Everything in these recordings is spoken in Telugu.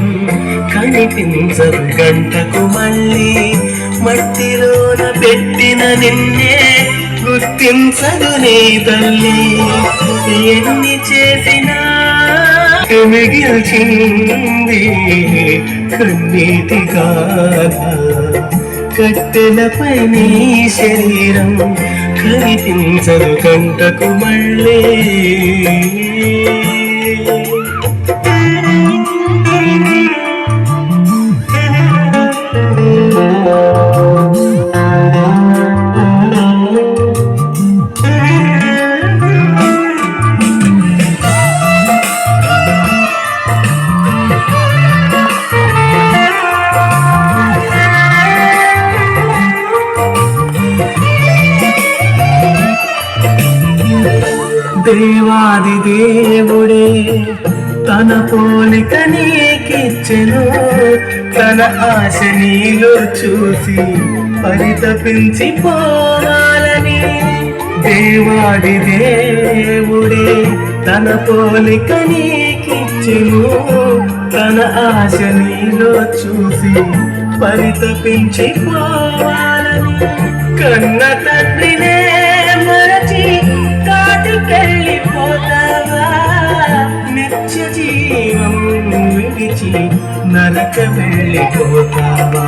శరీరం కనిపించదు గంటకు మళ్ళీ. మట్టిలోన పెట్టిన నిన్నే గుర్తించదు నీ తల్లి. ఎన్ని చేసినా మిగిల్చింది కన్నీటి గాథ కట్టెలపై నీ శరీరం కనిపించదు గంటకు మళ్ళీ. దేవాది దేవుడే తన పోలిక నీకిచ్చెను. తన ఆశ నీలో చూసి పరితపించి పోవాలని దేవాడి దేవుడే తన పోలిక నీకిచ్చెను. తన ఆశ నీలో చూసి పరితపించి పోవాలని కన్న తండ్రిని కాటికెళ్ళిపోతావా నిత్య జీవం విడిచి నరక వెళ్ళిపోతావా?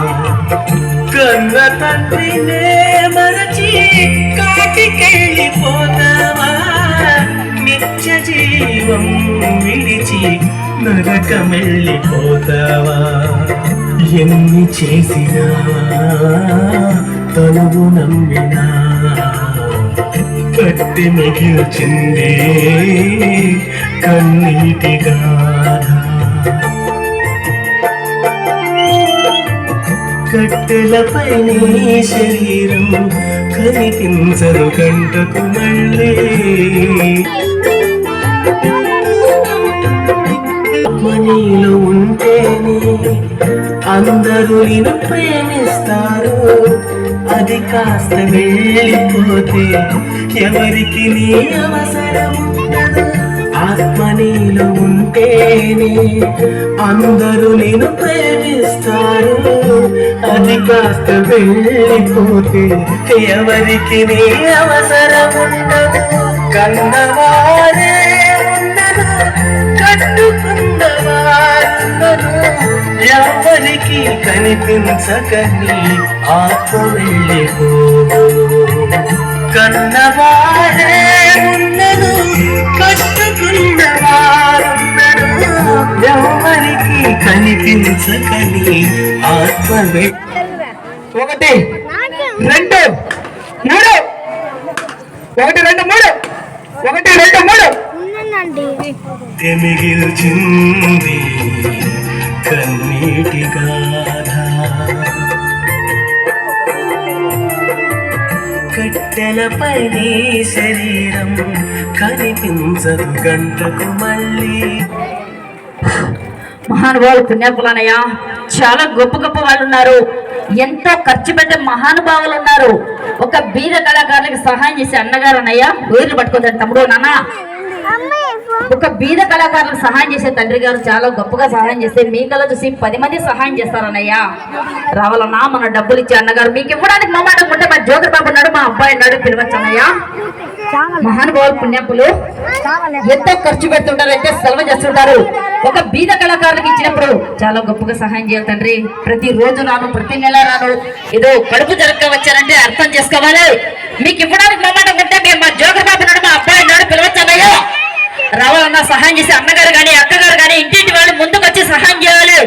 కన్న తండ్రినే మరచి కాటికెళ్ళిపోతావా? నిత్య జీవం విడిచి నరక వెళ్ళిపోతావా? ఎన్ని చేసినా తనువు నమ్మినా కట్టి మిగిల్చింది కన్నీటిగా. కట్టెలపై నీ శరీరం కనిపించదు గంటకు మళ్ళీ. మనీలో ఉంటేనే అందరూ నిన్ను ప్రేమిస్తారు. అది కాస్త వెళ్ళిపోతే ఎవరికి నీ అవసరం ఆత్మ నీలో ఉంటేనే అందరూ నేను ప్రేమిస్తారు. అది కాస్త వెళ్ళిపోతే ఎవరికి నీ అవసరం ఉండదు కన్నవారే ఉండదు కట్టుకున్నవారుండరు ఎవరికి కనిపించకని ఆత్మ వెళ్ళిపోదు కన్నవారే ఉన్నదు కట్టుకున్నవారున్నరు. ఎవరికి కనిపించకని ఆత్మ ఒకటి రెండు మూడు. ఒకటి రెండు మూడు. ఒకటి రెండు మూడు. ఉందండి మిగిల్చింది కన్నీటి గాథ. కట్టెలపై నీ శరీరం కనిపించదు గంటకు మళ్ళీ. మహానుభావులు పుణ్యాకులనయ్య చాలా గొప్ప గొప్ప వాళ్ళు ఉన్నారు ఎంతో ఖర్చు పెట్టే మహానుభావులు ఉన్నారు. ఒక బీద కళాకారులకు సహాయం చేసే అన్నగారు అన్నయ్య ఊర్లు పట్టుకోదండి తమ్ముడు నాన్న. ఒక బీద కళాకారులకు సహాయం చేసే తండ్రి గారు చాలా గొప్పగా సహాయం చేస్తే మీ కళ చూసి పది మంది సహాయం చేస్తారన్నయ్య. రావాలన్నా మన డబ్బులు ఇచ్చే అన్నగారు మీకు ఇవ్వడానికి మా మాట ఉంటే మా జోగర్ బాబు ఉన్నాడు మా అబ్బాయి ఉన్నాడు పిలవచ్చు అన్నయ్య. మహానుభావులు పుణ్యాపులు. ఎంతో ఖర్చు పెడుతుంటారు ఎంతో సెలవు చేస్తుంటారు. ఒక బీద కళాకారులకు ఇచ్చినప్పుడు చాలా గొప్పగా సహాయం చేయాలి తండ్రి. ప్రతి రోజు రాను ప్రతి నెల రాను. ఏదో కడుపు జరగక వచ్చారంటే అర్థం చేసుకోవాలి. మీకు ఇవ్వడానికి మొమ్మాట ఉంటే మేము మా జోగర్ బాబు ఉన్నాడు మా అబ్బాయి ఉన్నాడు పిలవచ్చన్నయ్య రావాలన్నా సహాయం చేసి అన్నగారు కానీ అక్కగారు కానీ ఇంటింటి వాళ్ళు ముందుకు వచ్చి సహాయం చేయాలి.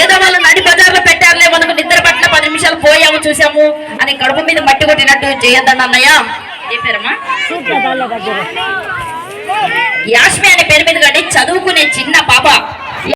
ఏదో వాళ్ళు నడి బజార్లో పెట్టారులే మనకు నిద్ర పట్ల పది నిమిషాలు పోయాము చూసాము అని కడుపు మీద మట్టి కొట్టినట్టు చేయొద్దండి అన్నయ్య. చెప్పారమ్మా యాష్మి అనే పేరు మీద కానీ చదువుకునే చిన్న పాప.